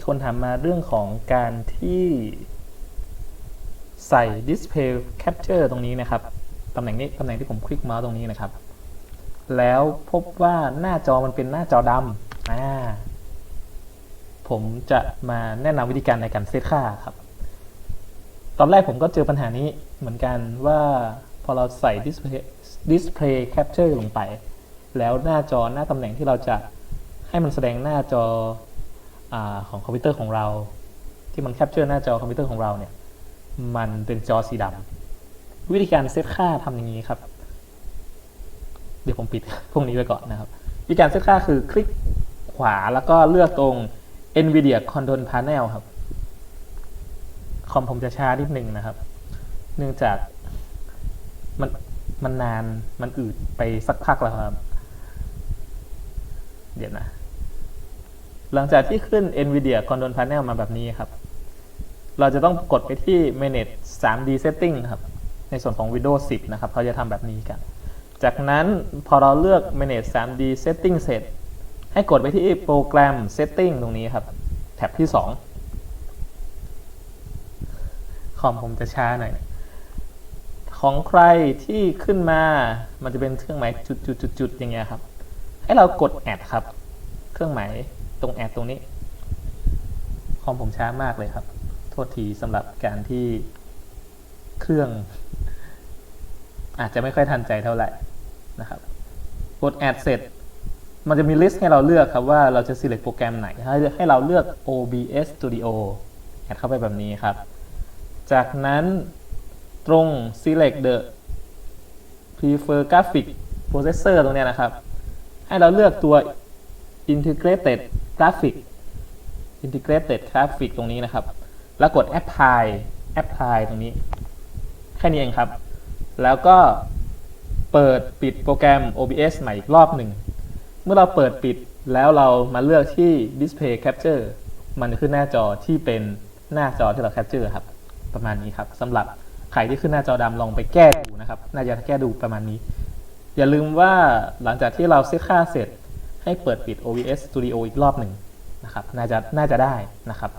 มีคนถามมาเรื่องของการที่ใส่ display capture ตรงนี้นะครับ ตำแหน่งนี้ ตำแหน่งที่ผมคลิกเมาส์ตรงนี้นะครับ แล้วพบว่าหน้าจอมันเป็นหน้าจอดำอ่าผมจะมาแนะนำวิธีการในการเซตค่าครับ ตอนแรกผมก็เจอปัญหานี้เหมือนกันว่าพอเราใส่ display display capture ลงไป แล้วหน้าจอหน้าตำแหน่งที่เราจะให้มันแสดงหน้าจอ อของคอมพิวเตอร์ของเรา ที่มันแคปเจอร์หน้าจอคอมพิวเตอร์ของเราเนี่ยมันเป็นจอสีดำวิธีการเซตค่าทำอย่างนี้ครับ เดี๋ยวผมปิดพวกนี้ไว้ก่อนนะครับ วิธีการเซตค่าคือคลิกขวาแล้วก็เลือกตรง NVIDIA Control Panel ครับคอมผมจะช้านิดนึงนะครับ เนื่องจากมันมันนานมันอืดไปสักพักแล้วครับ เดี๋ยวนะ หลังจากที่ขึ้น NVIDIA Control Panel มาแบบนี้ครับ เราจะต้องกดไปที่ Manage 3D Setting ครับ ในส่วนของ Windows 10 นะครับ เขาจะทำแบบนี้กัน จากนั้นพอเราเลือก Manage 3D Setting เสร็จ ให้กดไปที่โปรแกรม Setting ตรงนี้ครับ แท็บที่ 2 คอมผมจะช้าหน่อย ของใครที่ขึ้นมา มันจะเป็นเครื่องหมายจุดๆๆอย่างเงี้ยครับ ให้เรากดแอดครับ เครื่องหมาย ตรงแอดตรงนี้ คอมผมช้ามากเลยครับ โทษทีสำหรับการที่เครื่อง อาจจะไม่ค่อยทันใจเท่าไหร่นะครับกดแอดเสร็จ มันจะมีลิสต์ให้เราเลือกครับว่าเราจะ select โปรแกรมไหน ให้ให้เราเลือก OBS Studio แอดเข้าไปแบบนี้ครับ จากนั้นตรง select the prefer graphic processor ตรงนี้นะครับ ให้เราเลือกตัว integrated graphic integrated graphic ตรงนี้นะครับ แล้วกด apply apply ตรงนี้ แค่นี้เองครับ แล้วก็เปิดปิดโปรแกรม OBS ใหม่อีกรอบหนึ่ง เมื่อเราเปิดปิดแล้วเรามาเลือกที่ display capture มันขึ้นหน้าจอที่เป็นหน้าจอที่เรา capture ครับ ประมาณนี้ครับสำหรับใครที่ขึ้นหน้าจอดำลองไปแก้ดูนะครับ น่าจะแก้ดูประมาณนี้ อย่าลืมว่าหลังจากที่เราเซตค่าเสร็จ ให้เปิดปิด OBS Studio อีกรอบหนึ่งนะครับ น่าจะน่าจะได้นะครับ